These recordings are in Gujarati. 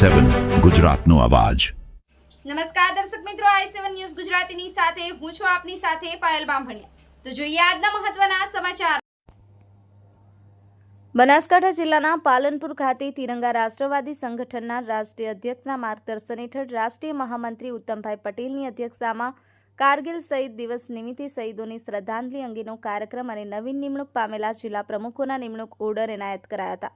સેવન ગુજરાતનો અવાજ. નમસ્કાર દર્શક મિત્રો આઈ સેવન ન્યૂઝ ગુજરાતીની સાથે હું છું આપની સાથે પાયલ બામભણિયા. તો જોઈએ આજના મહત્વના સમાચાર. બનાસકાંઠા જિલ્લાના પાલનપુર ખાતે તિરંગા રાષ્ટ્રવાદી સંગઠનના રાષ્ટ્રીય અધ્યક્ષના માર્ગદર્શન હેઠળ રાષ્ટ્રીય મહામંત્રી ઉત્તમભાઈ પટેલની અધ્યક્ષતામાં કારગિલ શહીદ દિવસ નિમિત્તે શહીદોની શ્રદ્ધાંજલિ અંગેનો કાર્યક્રમ અને નવીન નિમણૂક પામેલા જિલ્લા પ્રમુખોના નિમણૂક ઓર્ડર એનાયત કરાયા હતા.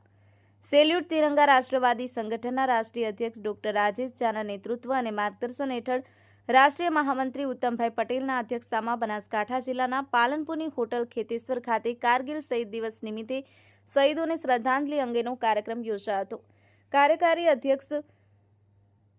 સેલ્યુટ તિરંગા રાષ્ટ્રવાદી સંગઠનના રાષ્ટ્રીય અધ્યક્ષ ડોક્ટર રાજેશ ઝાના નેતૃત્વ અને માર્ગદર્શન હેઠળ રાષ્ટ્રીય મહામંત્રી ઉત્તમભાઈ પટેલના અધ્યક્ષતામાં બનાસકાંઠા જિલ્લાના પાલનપુરની હોટલ ખેતેશ્વર ખાતે કારગિલ શહીદ દિવસ નિમિત્તે શહીદોને શ્રદ્ધાંજલિ અંગેનો કાર્યક્રમ યોજાયો હતો. કાર્યકારી અધ્યક્ષ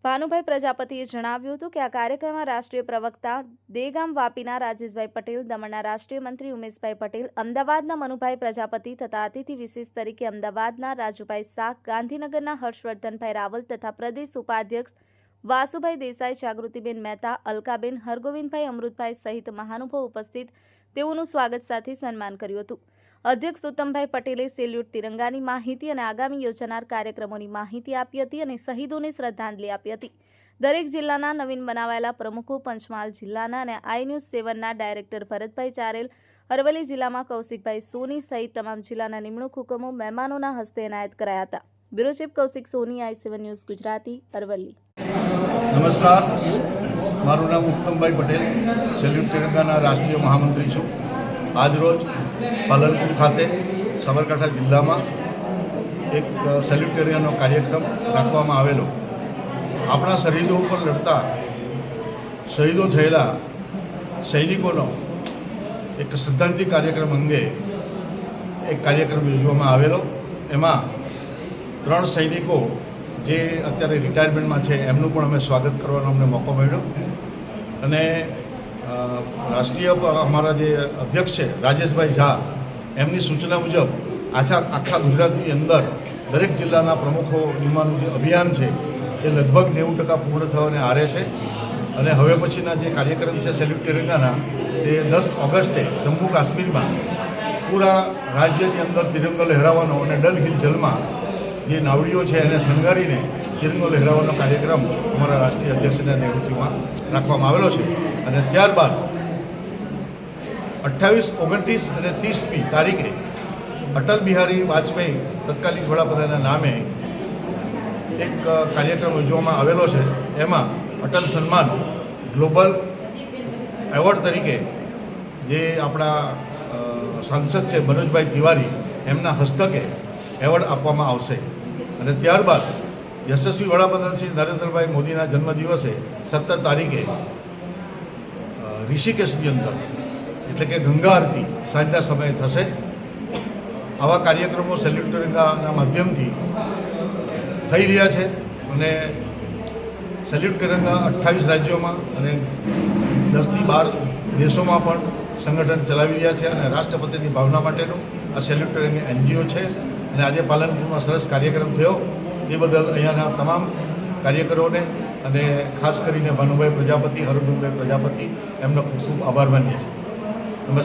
ભાનુભાઈ પ્રજાપતિએ જણાવ્યું હતું કે આ કાર્યક્રમમાં રાષ્ટ્રીય પ્રવક્તા દેગામ વાપીના રાજેશભાઈ પટેલ, દમણના રાષ્ટ્રીય મંત્રી ઉમેશભાઈ પટેલ, અમદાવાદના મનુભાઈ પ્રજાપતિ તથા અતિથિ વિશેષ તરીકે અમદાવાદના રાજુભાઈ શાહ, ગાંધીનગરના હર્ષવર્ધનભાઈ રાવલ તથા પ્રદેશ ઉપાધ્યક્ષ વાસુભાઈ દેસાઈ, જાગૃતિબેન મહેતા, અલકાબેન હરગોવિંદભાઈ, અમૃતભાઈ સહિત મહાનુભાવ ઉપસ્થિત. તેઓનું સ્વાગત સાથે સન્માન કર્યું હતું. અધ્યક્ષ ઉત્તમભાઈ પટેલે સેલ્યુટ તિરંગાની માહિતી અને આગામી યોજાનાર કાર્યક્રમોની માહિતી આપી હતી અને શહીદોને શ્રદ્ધાંજલિ આપી હતી. દરેક જિલ્લાના નવીન બનાવાયેલા પ્રમુખો પંચમહાલ જિલ્લાના અને આઈ ન્યૂઝ સેવનના ડાયરેક્ટર ભરતભાઈ ચારેલ, અરવલ્લી જિલ્લામાં કૌશિકભાઈ સોની સહિત તમામ જિલ્લાના નિમણૂક હુકમો મહેમાનોના હસ્તે એનાયત કરાયા હતા. Bureau chief Kaushik Soni, I seven news Gujarati, Aravalli. નમસ્કાર. મારું નામ ઉત્તમભાઈ પટેલ, સેલ્યુટ તિરંગાના રાષ્ટ્રીય મહામંત્રી છું. આજરોજ પાલનપુર ખાતે સાબરકાંઠા જિલ્લામાં એક સેલ્યુટેરિયાનો કાર્યક્રમ રાખવામાં આવેલો. આપણા શહીદો ઉપર લડતા શહીદો થયેલા સૈનિકોનો એક શ્રદ્ધાંજલિ કાર્યક્રમ અંગે એક કાર્યક્રમ યોજવામાં આવેલો. એમાં ત્રણ સૈનિકો જે અત્યારે રિટાયરમેન્ટમાં છે, એમનું પણ અમે સ્વાગત કરવાનો અમને મોકો મળ્યો. અને રાષ્ટ્રીય અમારા જે અધ્યક્ષ છે, રાજેશભાઈ ઝા, એમની સૂચના મુજબ આછા આખા ગુજરાતની અંદર દરેક જિલ્લાના પ્રમુખો નિમવાનું જે અભિયાન છે, એ લગભગ નેવું ટકા પૂર્ણ થવાને આરે છે. અને હવે પછીના જે કાર્યક્રમ છે, સેલ્યુટ તિરંગાના તે દસ ઓગસ્ટે જમ્મુ કાશ્મીરમાં પૂરા રાજ્યની અંદર તિરંગો લહેરાવાનો અને ડલ હિલ જલમાં જે નાવડીઓ છે, એને શણગારીને તિરંગો લહેરાવાનો કાર્યક્રમ અમારા રાષ્ટ્રીય અધ્યક્ષના નેતૃત્વમાં રાખવામાં આવેલો છે. અને ત્યારબાદ અઠ્ઠાવીસ, ઓગણત્રીસ અને ત્રીસમી તારીખે અટલ બિહારી વાજપેયી તત્કાલીન વડાપ્રધાનના નામે એક કાર્યક્રમ યોજવામાં આવેલો છે. એમાં અટલ સન્માન ગ્લોબલ એવોર્ડ તરીકે જે આપણા સાંસદ છે મનોજભાઈ તિવારી, એમના હસ્તકે એવોર્ડ આપવામાં આવશે. અને ત્યારબાદ યશસ્વી વડાપ્રધાન શ્રી નરેન્દ્રભાઈ મોદીના જન્મદિવસે સત્તર તારીખે ઋષિકેશની અંદર, એટલે કે ગંગા આરતી સાંજના સમયે થશે. આવા કાર્યક્રમો સેલ્યુટર તિરંગાના માધ્યમથી થઈ રહ્યા છે અને સેલ્યુટ તિરંગા અઠ્ઠાવીસ રાજ્યોમાં અને દસથી બાર દેશોમાં પણ સંગઠન ચલાવી રહ્યા છે અને રાષ્ટ્રપતિની ભાવના માટેનું આ સેલ્યુટ તિરંગા એનજીઓ છે. અને આજે પાલનપુરમાં સરસ કાર્યક્રમ થયો. એ બદલ અહીંયાના તમામ કાર્યકરોને અને ખાસ કરીને ભાનુભાઈ પ્રજાપતિ હરગુભાઈ પ્રજાપતિ એમનો ખૂબ ખૂબ આભાર માનીએ છીએ. નમસ્કાર.